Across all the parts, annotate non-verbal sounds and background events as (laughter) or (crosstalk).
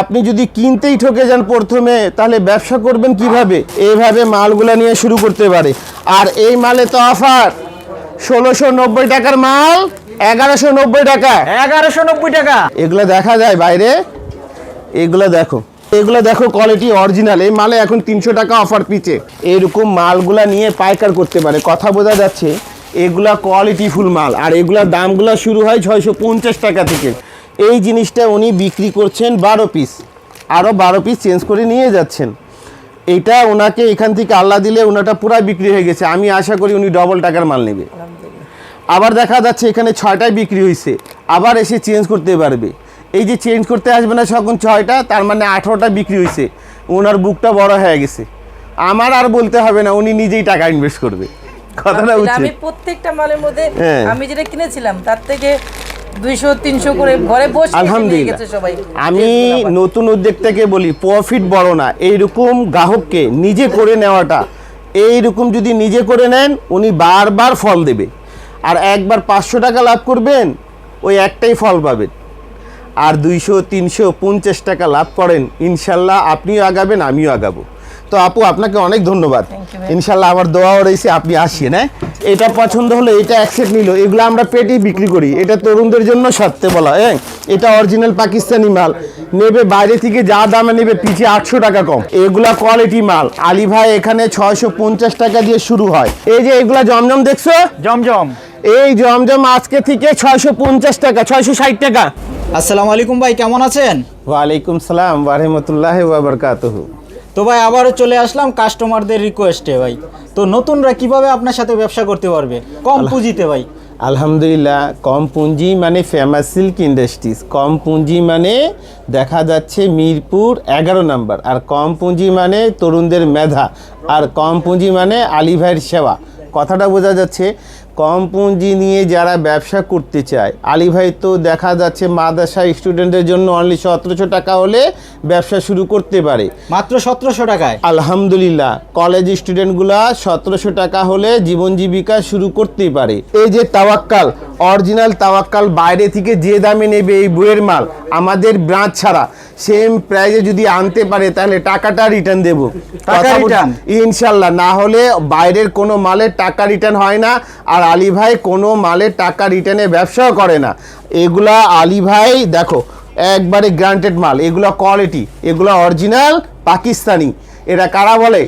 আপনি যদি কিনতেই ঠকে যান প্রথমে তাহলে ব্যবসা করবেন কীভাবে? এইভাবে মালগুলা নিয়ে শুরু করতে পারে। আর এই মালে তো অফার। ষোলোশো নব্বই টাকার মাল এগারোশো নব্বই টাকা। এগারোশো নব্বই টাকা। এগুলো দেখা যায় বাইরে। এগুলো দেখো। এগুলো দেখো কোয়ালিটি অরিজিনাল এই মালে এখন তিনশো টাকা অফার পিছে। এরকম মালগুলা নিয়ে পাইকার করতে পারে। কথা বোঝা যাচ্ছে এগুলা কোয়ালিটি ফুল মাল। আর এগুলার দামগুলো শুরু হয় ছয়শো পঞ্চাশ টাকা থেকে। এই জিনিসটা উনি বিক্রি করছেন বারো পিস আরও বারো পিস চেঞ্জ করে নিয়ে যাচ্ছেন। এটা ওনাকে এখান থেকে আল্লাহ দিলে ওনাটা পুরা বিক্রি হয়ে গেছে। আমি আশা করি উনি ডবল টাকার মাল নেবে। আবার দেখা যাচ্ছে এখানে ছয়টায় বিক্রি হয়েছে আবার এসে চেঞ্জ করতে পারবে। এই যে চেঞ্জ করতে আসবে না যখন ছয়টা তার মানে আঠারোটা বিক্রি হয়েছে ওনার বুকটা বড় হয়ে গেছে। আমার আর বলতে হবে না উনি নিজেই টাকা ইনভেস্ট করবে। কথাটা আমি প্রত্যেকটা মালের মধ্যে হ্যাঁ। আমি যেটা কিনেছিলাম তার থেকে করে ঘরে বসে আলহামদুলিল্লাহ। আমি নতুন উদ্যোক্তাকে বলি প্রফিট বড় না। এইরকম গ্রাহককে নিজে করে নেওয়াটা এইরকম যদি নিজে করে নেন উনি বারবার ফল দেবে। আর একবার পাঁচশো টাকা লাভ করবেন ওই একটাই ফল পাবেন। আর দুইশো তিনশো পঞ্চাশ টাকা লাভ করেন ইনশাল্লাহ আপনিও আগাবেন আমিও আগাবো। তো আপু আপনাকে অনেক ধন্যবাদ। ইনশাল্লাহ আবার দোয়াও রয়েছে আপনি আসছেন হ্যাঁ? এটা পছন্দ হলো এটা অ্যাকসেপ্ট নিল এগুলো আমরা পেটেই বিক্রি করি। এটা তরুণদের জন্য সত্যি বলা হ্যাঁ? এটা অরিজিনাল পাকিস্তানি মাল। নেবে বাইরে থেকে যা দামে নেবে পিছিয়ে আটশো টাকা কম। এগুলা কোয়ালিটি মাল। আলী ভাই এখানে ছয়শো পঞ্চাশ টাকা দিয়ে শুরু হয়। এই যে এগুলা জমজম দেখছ? জমজম। এই জমজম আজকে থেকে ছয়শো পঞ্চাশ টাকা ছয়শো ষাট টাকা। আসসালামু আলাইকুম ভাই কেমন আছেন? ওয়ালাইকুম সালাম ওয়ারহমতুল্লাহ ওয়াবারকাতুহু তো ভাই আবারও চলে আসলাম কাস্টমারদের রিকোয়েস্টে ভাই। তো নতুনরা কীভাবে আপনার সাথে ব্যবসা করতে পারবে? কম পুঁজিতে ভাই। আলহামদুলিল্লাহ কম পুঁজি মানে ফেমাস সিল্ক ইন্ডাস্ট্রিজ কম পুঁজি মানে দেখা যাচ্ছে মিরপুর এগারো নাম্বার। আর কম পুঁজি মানে তরুণদের মেধা। আর কম পুঁজি মানে আলী ভাইয়ের সেবা। কথাটা বোঝা যাচ্ছে কম পুঁজি নিয়ে যারা ব্যবসা করতে চায়। আলী ভাই তো দেখা যাচ্ছে মাদ্রাসা স্টুডেন্টের জন্য অনলি সতেরোশো টাকা হলে ব্যবসা শুরু করতে পারে। মাত্র সতেরোশো টাকায়? আলহামদুলিল্লাহ কলেজ স্টুডেন্টগুলা সতেরোশো টাকা হলে জীবন জীবিকা শুরু করতেই পারে। এই যে তাওয়াক্কাল অরিজিনাল তাওয়াক্কাল বাইরে থেকে যে দামে নেবে এই বইয়ের মাল আমাদের ব্রাঞ্চ ছাড়া। সেম প্রাইজে যদি আনতে পারে তাহলে টাকাটা রিটার্ন দেব। টাকা রিটার্ন ইনশাল্লাহ না হলে বাইরের কোনো মালের টাকা রিটার্ন হয় না আর আলী ভাই কোনো মালের টাকা রিটার্নে ব্যবসাও করে না। এগুলা আলী ভাই দেখো একবারে গ্রান্টেড মাল এগুলো কোয়ালিটি এগুলো অরিজিনাল পাকিস্তানি। এরা কারা বলে?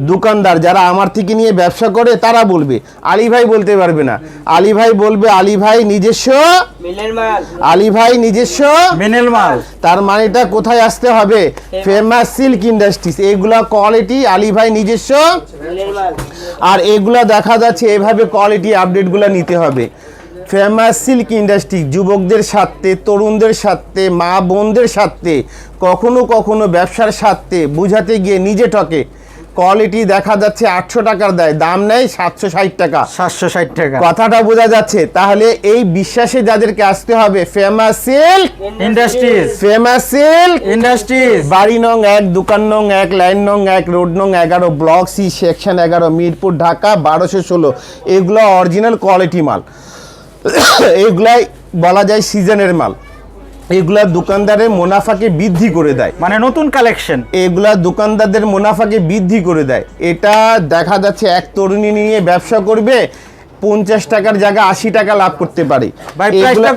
দোকানদার যারা আমার থেকে নিয়ে ব্যবসা করে তারা বলবে আলী ভাই বলতে পারবে না। আলী ভাই বলবে আলী ভাই নিজস্ব আলী ভাই নিজস্ব মিনেল মাল। তার মানেটা কোথায় আসতে হবে? Famous silk industries. এগুলা কোয়ালিটি আলী ভাই নিজস্ব। আর এগুলা দেখা যাচ্ছে এভাবে কোয়ালিটি আপডেটগুলো নিতে হবে। ফেমাস সিল্ক ইন্ডাস্ট্রি যুবকদের সাথে তরুণদের সাথে মা বোনদের সাথে কখনো কখনো ব্যবসার সাথে বুঝাতে গিয়ে নিজে ঠকে। কোয়ালিটি দেখা যাচ্ছে আটশো টাকার দেয়। দাম নেয় সাতশো ষাট টাকা। সাতশো ষাট টাকা। কথাটা বোঝা যাচ্ছে। তাহলে এই বিশ্বাসে যাদেরকে আসতে হবে famous silk industries famous silk industries বাড়ি নং এক দোকান নং এক লাইন নং এক রোড নং এগারো ব্লক সি সেকশন এগারো মিরপুর ঢাকা বারোশো ষোলো। এগুলো অরিজিনাল কোয়ালিটি মাল। (coughs) এগুলাই বলা যায় সিজনের মাল। এগুলা দোকানদারের মুনাফাকে বৃদ্ধি করে দেয়। মানে নতুন কালেকশন এগুলা দোকানদারদের মুনাফাকে বৃদ্ধি করে দেয়। এটা দেখা যাচ্ছে এক তরুণী নিয়ে ব্যবসা করবে পঞ্চাশ টাকার জায়গায় আশি টাকা লাভ করতে পারে।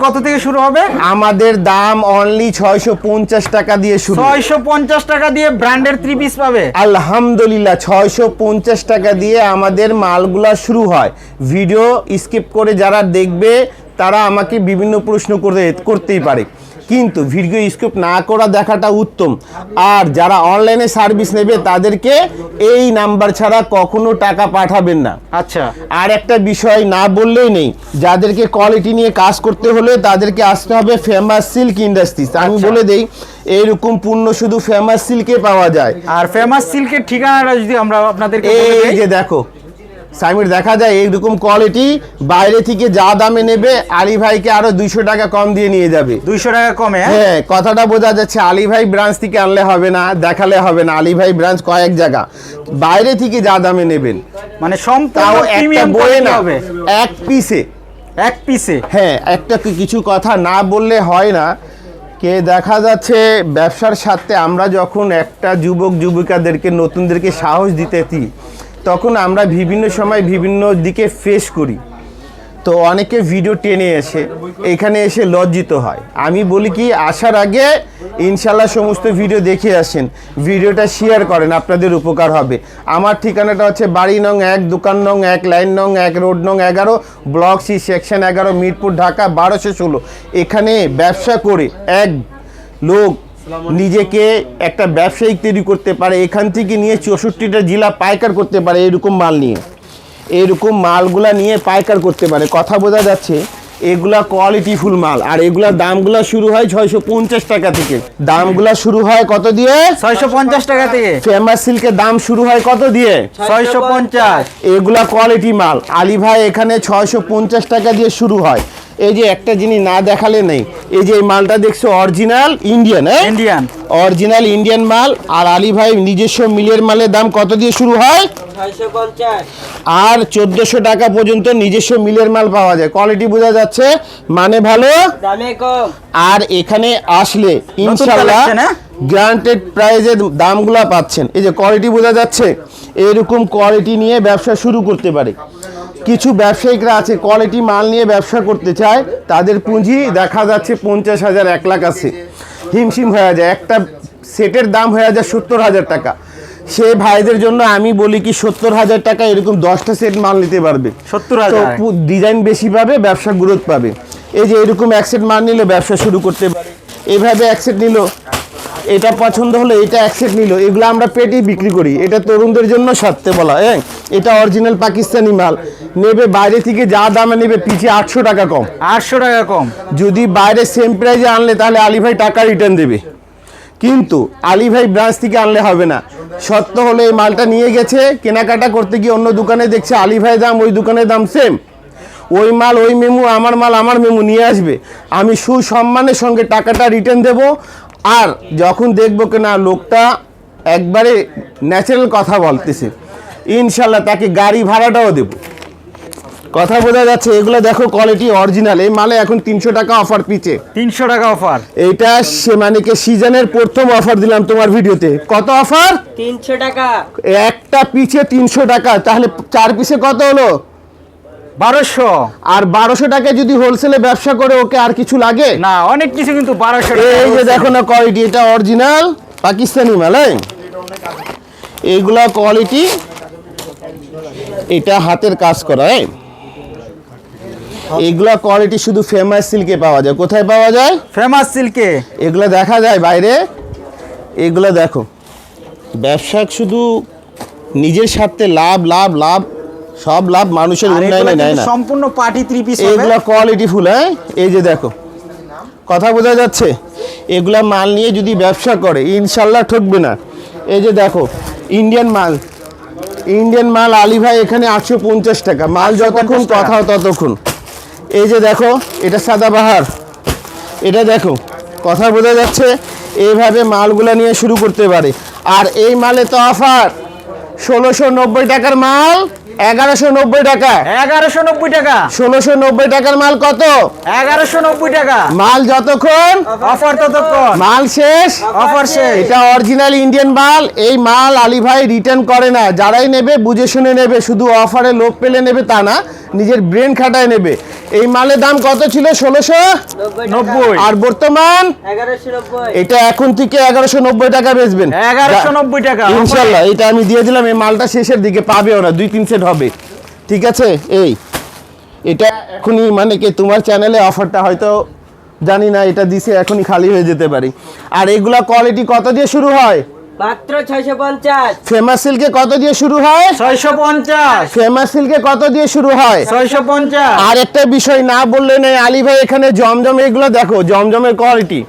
কত থেকে শুরু হবে? আমাদের দাম অনলি ছয়শো পঞ্চাশ টাকা দিয়ে শুরু। ছয়শো পঞ্চাশ টাকা দিয়ে ব্র্যান্ডের থ্রি পিস পাবে? আলহামদুলিল্লাহ ছয়শো পঞ্চাশ টাকা দিয়ে আমাদের মালগুলা শুরু হয়। ভিডিও স্কিপ করে যারা দেখবে তারা আমাকে বিভিন্ন প্রশ্ন করে করতেই পারে। কিন্তু ভিডিও স্কিপ না করা দেখাটা উত্তম। আর যারা অনলাইনে সার্ভিস নেবে তাদেরকে এই নাম্বার ছাড়া কখনো টাকা পাঠাবেন না। আচ্ছা। আর একটা বিষয় না বললেই নেই যাদেরকে কোয়ালিটি নিয়ে কাজ করতে হলে তাদেরকে আসতে হবে ফেমাস সিল্ক ইন্ডাস্ট্রিজ আমি বলে দেই এইরকম পূর্ণ শুধু ফেমাস সিল্কে পাওয়া যায়। আর ফেমাস সিল্কের ঠিকানাটা যদি আমরা আপনাদেরকে বলে এই যে দেখো সামির দেখা যায় এইরকম কোয়ালিটি বাইরে থেকে যা দামে নেবে আলী ভাইকে আরও দুইশো টাকা কম দিয়ে নিয়ে যাবে। দুইশো টাকা কমে হ্যাঁ? হ্যাঁ কথাটা বোঝা যাচ্ছে আলী ভাই ব্রাঞ্চ থেকে আনলে হবে না দেখালে হবে না। আলী ভাই ব্রাঞ্চ কয়েক জায়গা বাইরে থেকে যা দামে নেবেন। মানে সম্পূর্ণ একটা প্রিমিয়াম বইয়ে না হবে। এক পিসে এক পিসে হ্যাঁ একটা কিছু কথা না বললে হয় না। কে দেখা যাচ্ছে ব্যবসার সাথে আমরা যখন একটা যুবক যুবিকাদেরকে নতুনদেরকে সাহস দিতেছি তখন আমরা বিভিন্ন সময় বিভিন্ন দিকে ফেস করি। তো অনেকে ভিডিও টেনে এসে, এখানে এসে লজ্জিত হয়। আমি বলি কি, আসার আগে ইনশাল্লাহ সমস্ত ভিডিও দেখে আসেন। ভিডিওটা শেয়ার করেন, আপনাদের উপকার হবে। আমার ঠিকানাটা হচ্ছে বাড়ি নং এক, দোকান নং এক, লাইন নং এক, রোড নং এগারো, ব্লক সি, সেকশন এগারো, মিরপুর, ঢাকা বারোশো ষোলো। এখানে ব্যবসা করে এক লোক নিজেকে একটা ব্যবসায়িক তৈরি করতে পারে এখান থেকে নিয়ে চৌষট্টিটা জেলা পাইকার করতে পারে এরকম মাল নিয়ে। এরকম মালগুলা নিয়ে পাইকার করতে পারে। কথা বোঝা যাচ্ছে এগুলা কোয়ালিটিফুল মাল। আর এগুলা দামগুলা শুরু হয় ছয়শো পঞ্চাশ টাকা থেকে। দামগুলা শুরু হয় কত দিয়ে? ছয়শো পঞ্চাশ টাকা থেকে। ফেমাস সিল্কের দাম শুরু হয় কত দিয়ে? ছয়শো পঞ্চাশ। এগুলা কোয়ালিটি মাল। আলী ভাই এখানে ছয়শো পঞ্চাশ টাকা দিয়ে শুরু হয়। এই যে একটা জিনিস না দেখালে নেই। এই যে এই মালটা দেখছ অরিজিনাল ইন্ডিয়ান হ্যাঁ? ইন্ডিয়ান অরিজিনাল ইন্ডিয়ান মাল। আর আলী ভাই নিজস্ব মিলের মালের দাম কত দিয়ে শুরু হয়? আর চোদ্দশো টাকা পর্যন্ত নিজস্ব মিলের মাল পাওয়া যায়। কোয়ালিটি বোঝা যাচ্ছে? মানে ভালো? আর এখানে আসলে ইনশাল্লাহ? গ্রান্টেড প্রাইজে দামগুলা পাচ্ছেন। এই যে কোয়ালিটি বোঝা যাচ্ছে? এরকম কোয়ালিটি নিয়ে ব্যবসা শুরু করতে পারে। কিছু ব্যবসায়িকরা আছে কোয়ালিটি মাল নিয়ে ব্যবসা করতে চায় তাদের পুঁজি দেখা যাচ্ছে পঞ্চাশ হাজার এক লাখ আছে। হিমশিম হয়ে যায়। একটা সেটের দাম হয়ে যায় সত্তর হাজার টাকা। সে ভাইদের জন্য আমি বলি কি সত্তর হাজার টাকা এরকম দশটা সেট মাল নিতে পারবে। সত্তর হাজার। ডিজাইন বেশি পাবে ব্যবসা গ্রোথ পাবে। এই যে এরকম এক সেট মাল নিলে ব্যবসা শুরু করতে পারে। এভাবে এক সেট নিল এটা পছন্দ হলো এটা অ্যাকসেট নিল। এগুলো আমরা পেটেই বিক্রি করি। এটা তরুণদের জন্য সারতে বলা হ্যাঁ? এটা অরিজিনাল পাকিস্তানি মাল। নেবে বাইরে থেকে যা দামে নেবে পিছিয়ে আটশো টাকা কম। আটশো টাকা কম। যদি বাইরে সেম প্রাইজে আনলে তাহলে আলী ভাই টাকা রিটার্ন দেবে। কিন্তু আলী ভাই ব্রাঞ্চ থেকে আনলে হবে না। সত্য হলে এই মালটা নিয়ে গেছে কেনাকাটা করতে গিয়ে অন্য দোকানে দেখছে আলী ভাই দাম ওই দোকানের দাম সেম ওই মাল ওই মেমু আমার মাল আমার মেমু নিয়ে আসবে। আমি সুসম্মানের সঙ্গে টাকাটা রিটার্ন দেব আর যখন দেখব কি না লোকটা একবারে ন্যাচারাল কথা বলতেছে ইনশাল্লাহ তাকে গাড়ি ভাড়াটাও দেবো। কথা বোঝা যাচ্ছে এগুলো দেখো কোয়ালিটি অরিজিনাল এই মালে এখন তিনশো টাকা অফার পিছে। তিনশো টাকা অফার এইটা সে মানে কি সিজনের প্রথম অফার দিলাম তোমার ভিডিওতে। কত অফার তিনশো টাকা। একটা পিছে তিনশো টাকা তাহলে চার পিসে কত হলো? বারোশো। আর বারোশো টাকা যদি হোলসেলে ব্যবসা করে ওকে আর কিছু লাগে? না অনেক কিছু কিন্তু বারোশো এই যে দেখো না কোয়ালিটি এটা অরিজিনাল পাকিস্তানি মাল? এইগুলা কোয়ালিটি এটা হাতের কাজ করা এইগুলা কোয়ালিটি শুধু ফেমাস সিল্কে পাওয়া যায়। কোথায় পাওয়া যায়? ফেমাস সিল্কে এগুলো দেখা যায় বাইরে? এগুলো দেখো। ব্যবসা শুধু নিজের স্বার্থে লাভ লাভ লাভ সব লাভ মানুষের উন্নয়নে নেয় না। সম্পূর্ণ পার্টি থ্রি পিস এগুলো কোয়ালিটি ফুল হ্যাঁ? এই যে দেখো কথা বোঝা যাচ্ছে? এগুলা মাল নিয়ে যদি ব্যবসা করে ইনশাল্লাহ ঠকবে না। এই যে দেখো ইন্ডিয়ান মাল। ইন্ডিয়ান মাল আলী ভাই এখানে আটশো পঞ্চাশ টাকা। মাল যতক্ষণ কথা ততক্ষণ। এই যে দেখো এটা সাদাবাহার এটা দেখো কথা বোঝা যাচ্ছে? এইভাবে মালগুলা নিয়ে শুরু করতে পারে। আর এই মালে তো অফার ষোলোশো নব্বই টাকার মাল এগারোশো নব্বই টাকা। এগারোশো নব্বই টাকা। ষোলোশো নব্বই টাকার মাল কত? এগারোশো নব্বই টাকা। মাল যতক্ষণ? অফার ততক্ষণ। মাল শেষ? অফার শেষ। এটা অরিজিনাল ইন্ডিয়ান মাল। এই মাল আলী ভাই রিটার্ন করে না। যারাই নেবে বুঝে শুনে নেবে। শুধু অফারে লোক পেলে নেবে তা না। নিজের ব্রেন খাটায় নেবে। এই মালের দাম কত ছিল? ষোলোশো? নব্বই। আর বর্তমান? এটা এখন থেকে এগারোশো নব্বই টাকা বেচবেন। এগারোশো নব্বই টাকা। ইনশাল্লাহ এটা আমি দিয়ে দিলাম এই মালটা শেষের দিকে পাবেও না দুই তিন সেট হবে। ঠিক আছে? এই। এটা এখনই মানে কি তোমার চ্যানেলে অফারটা হয়তো জানি না এটা দিছে এখনই খালি হয়ে যেতে পারি। আর এগুলা কোয়ালিটি কত দিয়ে শুরু হয়? মাত্র ছয়শো পঞ্চাশ। ফেমাস সিল্কে কত দিয়ে শুরু হয়? ছয়শো পঞ্চাশ। ফেমাস সিল্কে কত দিয়ে শুরু হয়? ছয়শো পঞ্চাশ। আর একটা বিষয় না বললে নেই আলী ভাই এখানে জমজম এগুলো দেখো জমজমের কোয়ালিটি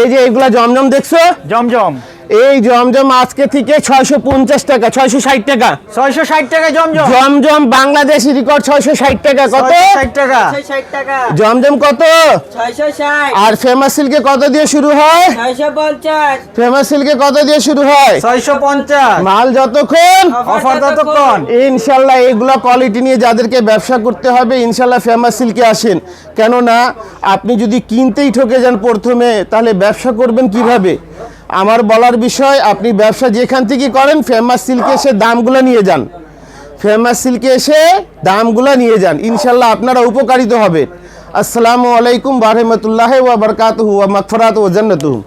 এই যে এগুলা জমজম দেখছ? জমজম। এই জমজম আজকে থেকে ছয়শো পঞ্চাশ টাকা ছয়শো ষাট টাকা। ছয়শো ষাট টাকা জমজম। জমজম বাংলাদেশি রেকর্ড ছয়শো ষাট টাকা কত? ষাট টাকা। জমজম কত? ছয়শো ষাট। আর ফেমাস সিল্কে কত দিয়ে শুরু হয়? ছয়শো পঞ্চাশ। ফেমাস সিল্কে কত দিয়ে শুরু হয়? ছয়শো পঞ্চাশ। মাল যতক্ষণ? অফার ততক্ষণ। ইনশাল্লাহ এইগুলো কোয়ালিটি নিয়ে যাদেরকে ব্যবসা করতে হবে ইনশাল্লাহ ফেমাস সিল্কে আসেন। কেননা আপনি যদি কিনতেই ঠকে যান প্রথমে তাহলে ব্যবসা করবেন কীভাবে? আমার বলার বিষয়, আপনি ব্যবসা যেখান থেকে করেন ফেমাস সিল্কে এসে দামগুলো নিয়ে যান। ফেমাস সিল্কে এসে দামগুলো নিয়ে যান। ইনশাল্লাহ আপনারা উপকারিত হবে। আসসালামু আলাইকুম বারহমতুল্লাহ ওয়া বারকাতুহু ওয়া ওয়া জান্নাতুহু।